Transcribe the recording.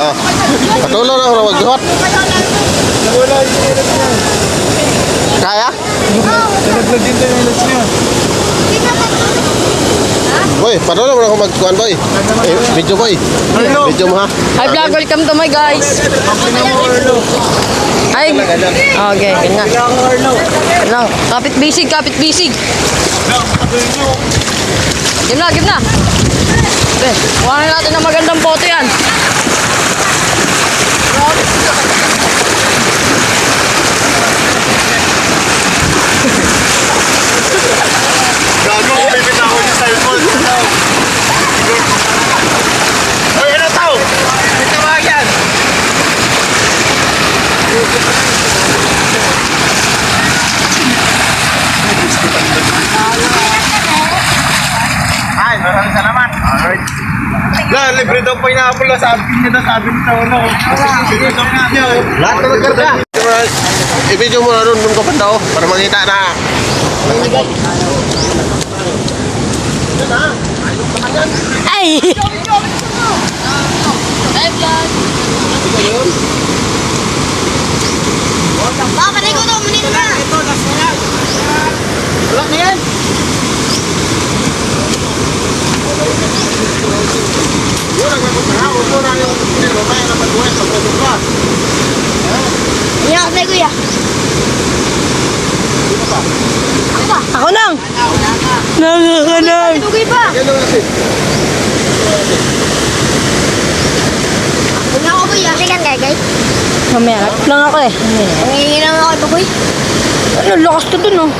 Ah, patuloy na minutes niya. Kaya? Din tayo minutes niya. Boy, mo na ako magkuhan, boy. Eh, video, boy. Video mo, ha? Hi vlog, welcome to my guys. Hi. Okay, yun nga. Kailangan ko, Arlo. Yun lang. Kapit bisig, kapit bisig. Game na, game na. Okay, kuha na natin ng magandang Alright. La, libre daw pineapple na sabi niya na sabi ni Tono. Sige, ito nga niyo. Lahat na nagkarga. I-video mo na rin yung kapanda, oh, para makita na. Ay! Baka patay ko to, manito na. Wala na yan. Hindi na patay kuya. Ako lang! Nakakanan! Tugay pa. Huwag na ako kuya. Kay guys. Mamaya, lapit lang ako eh. Mamaya. Nangingi naman ako tugoy. Ano, lakas to dun oh.